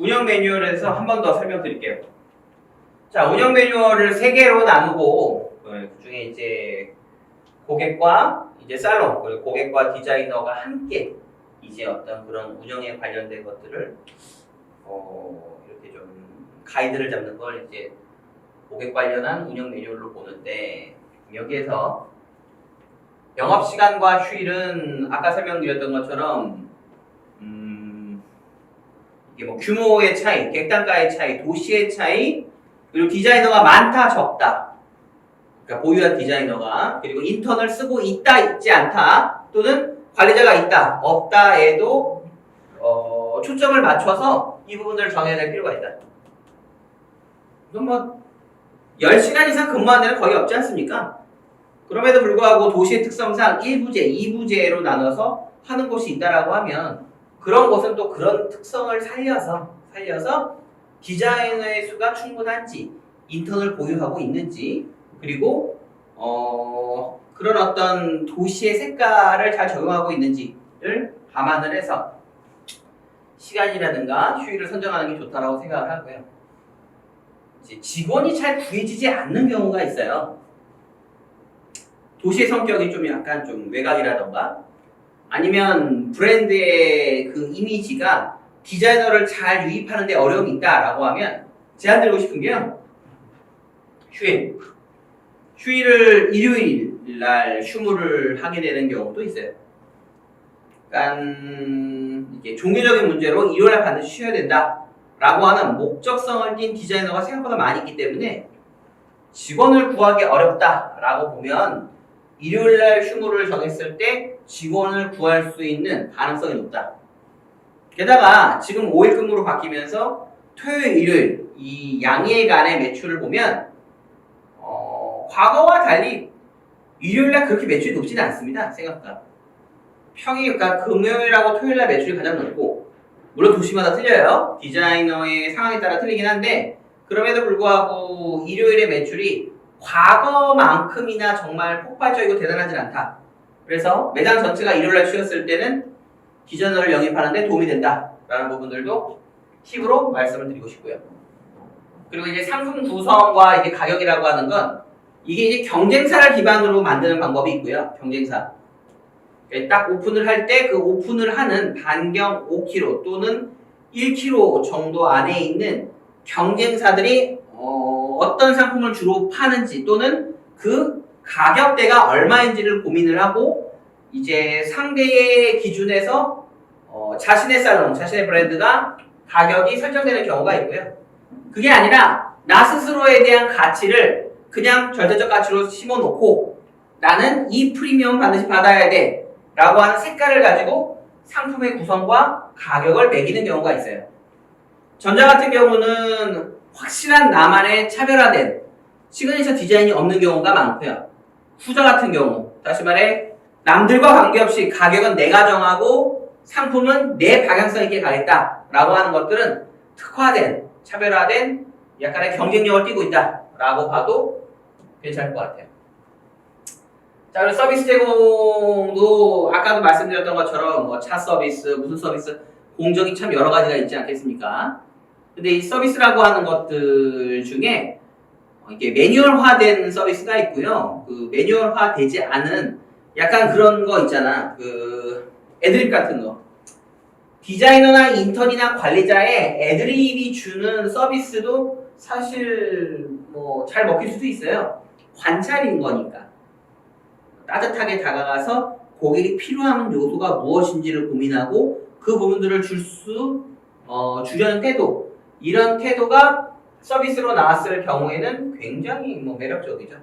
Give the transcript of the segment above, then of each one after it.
운영 매뉴얼에서 한 번 더 설명드릴게요. 자, 운영 매뉴얼을 세 개로 나누고 어, 그중에 이제 고객과 이제 살롱 그리고 고객과 디자이너가 함께 이제 어떤 그런 운영에 관련된 것들을 어, 이렇게 좀 가이드를 잡는 걸 이제 고객 관련한 운영 매뉴얼로 보는데 여기에서 영업 시간과 휴일은 아까 설명드렸던 것처럼 음, 이게 뭐 규모의 차이, 객단가의 차이, 도시의 차이, 그리고 디자이너가 많다 적다. 그러니까 보유한 디자이너가 그리고 인턴을 쓰고 있다 있지 않다 또는 관리자가 있다 없다에도 어, 초점을 맞춰서 이 부분들을 정해야 될 필요가 있다. 이건 뭐 10시간 이상 근무하는 데는 거의 없지 않습니까? 그럼에도 불구하고 도시의 특성상 1부제, 2부제로 나눠서 하는 곳이 있다라고 하면 그런 곳은 또 그런 특성을 살려서 살려서 디자이너의 수가 충분한지 인턴을 보유하고 있는지 그리고 어, 그런 어떤 도시의 색깔을 잘 적용하고 있는지를 감안을 해서 시간이라든가 휴일을 선정하는 게 좋다라고 생각을 하고요. 이제 직원이 잘 구해지지 않는 경우가 있어요. 도시의 성격이 좀 약간 좀 외곽이라던가 아니면 브랜드의 그 이미지가 디자이너를 잘 유입하는데 어려움이 있다라고 하면 제안 드리고 싶은 게요. 휴일. 휴일을 일요일 날 휴무를 하게 되는 경우도 있어요. 약간 이게 종교적인 문제로 일요일 날 반드시 쉬어야 된다라고 하는 목적성을 띈 디자이너가 생각보다 많이 있기 때문에 직원을 구하기 어렵다라고 보면 일요일 날 휴무를 정했을 때 직원을 구할 수 있는 가능성이 높다. 게다가 지금 5일 근무로 바뀌면서 토요일, 일요일 이 양일간의 매출을 보면 어, 과거와 달리 일요일 날 그렇게 매출이 높지는 않습니다. 생각보다. 평일, 그러니까 금요일하고 토요일 날 매출이 가장 높고 물론 도시마다 틀려요. 디자이너의 상황에 따라 틀리긴 한데 그럼에도 불구하고 일요일의 매출이 과거만큼이나 정말 폭발적이고 대단하진 않다. 그래서 매장 전체가 일요일날 쉬었을 때는 디자이너를 영입하는데 도움이 된다라는 부분들도 팁으로 말씀을 드리고 싶고요. 그리고 이제 상품 구성과 이게 가격이라고 하는 건 이게 이제 경쟁사를 기반으로 만드는 방법이 있고요. 경쟁사. 예, 딱 오픈을 할 때 그 오픈을 하는 반경 5km 또는 1km 정도 안에 있는 경쟁사들이 어, 어떤 상품을 주로 파는지 또는 그 가격대가 얼마인지를 고민을 하고 이제 상대의 기준에서 어, 자신의 살롱, 자신의 브랜드가 가격이 설정되는 경우가 있고요. 그게 아니라 나 스스로에 대한 가치를 그냥 절대적 가치로 심어놓고 나는 이 프리미엄 반드시 받아야 돼 라고 하는 색깔을 가지고 상품의 구성과 가격을 매기는 경우가 있어요. 전자 같은 경우는 확실한 나만의 차별화된 시그니처 디자인이 없는 경우가 많고요. 후자 같은 경우, 다시 말해 남들과 관계없이 가격은 내가 정하고 상품은 내 방향성 있게 가겠다라고 하는 것들은 특화된, 차별화된 약간의 경쟁력을 띠고 있다라고 봐도 괜찮을 것 같아요. 자, 그리고 서비스 제공도 아까도 말씀드렸던 것처럼 뭐 차 서비스, 무슨 서비스, 공정이 참 여러 가지가 있지 않겠습니까? 근데 이 서비스라고 하는 것들 중에 어, 이게 매뉴얼화된 서비스가 있고요. 그 매뉴얼화 되지 않은 약간 그런 거 있잖아. 그 애드립 같은 거. 디자이너나 인턴이나 관리자의 애드립이 주는 서비스도 사실 뭐 잘 먹힐 수도 있어요. 관찰인 거니까. 따뜻하게 다가가서 고객이 필요한 요소가 무엇인지를 고민하고 그 부분들을 줄 수, 어, 주려는 태도. 이런 태도가 서비스로 나왔을 경우에는 굉장히 뭐 매력적이죠.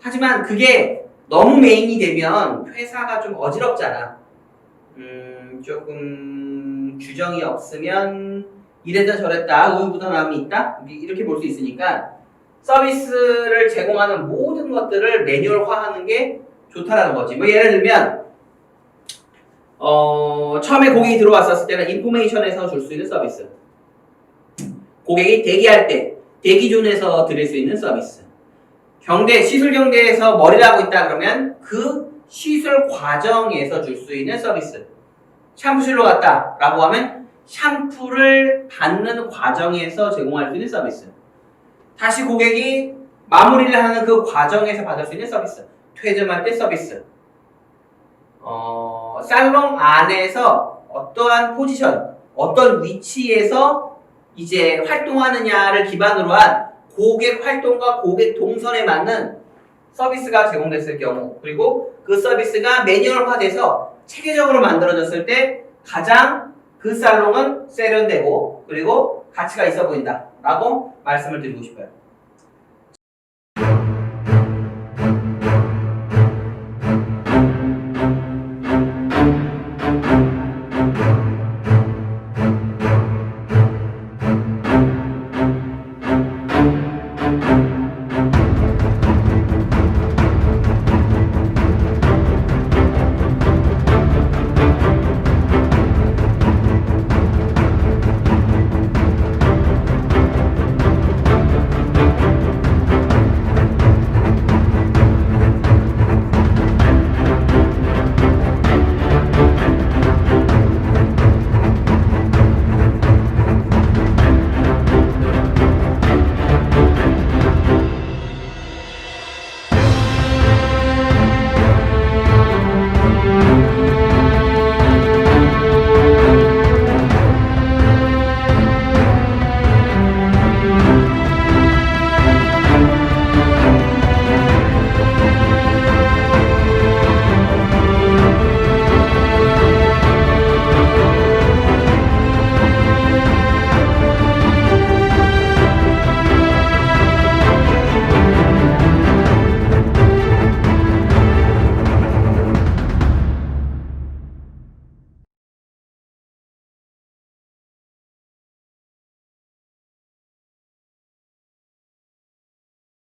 하지만 그게 너무 메인이 되면 회사가 좀 어지럽잖아. 음, 조금 규정이 없으면 이랬다 저랬다 우유부단함이 있다 이렇게 볼 수 있으니까 서비스를 제공하는 모든 것들을 매뉴얼화하는 게 좋다라는 거지. 뭐 예를 들면 어, 처음에 고객이 들어왔었을 때는 인포메이션에서 줄 수 있는 서비스. 고객이 대기할 때 대기존에서 드릴 수 있는 서비스. 경대 시술 경대에서 머리를 하고 있다 그러면 그 시술 과정에서 줄 수 있는 서비스. 샴푸실로 갔다라고 하면 샴푸를 받는 과정에서 제공할 수 있는 서비스. 다시 고객이 마무리를 하는 그 과정에서 받을 수 있는 서비스. 퇴점할 때 서비스. 어, 살롱 안에서 어떠한 포지션, 어떤 위치에서 이제 활동하느냐를 기반으로 한 고객 활동과 고객 동선에 맞는 서비스가 제공됐을 경우, 그리고 그 서비스가 매뉴얼화돼서 체계적으로 만들어졌을 때 가장 그 살롱은 세련되고, 그리고 가치가 있어 보인다. 라고 말씀을 드리고 싶어요.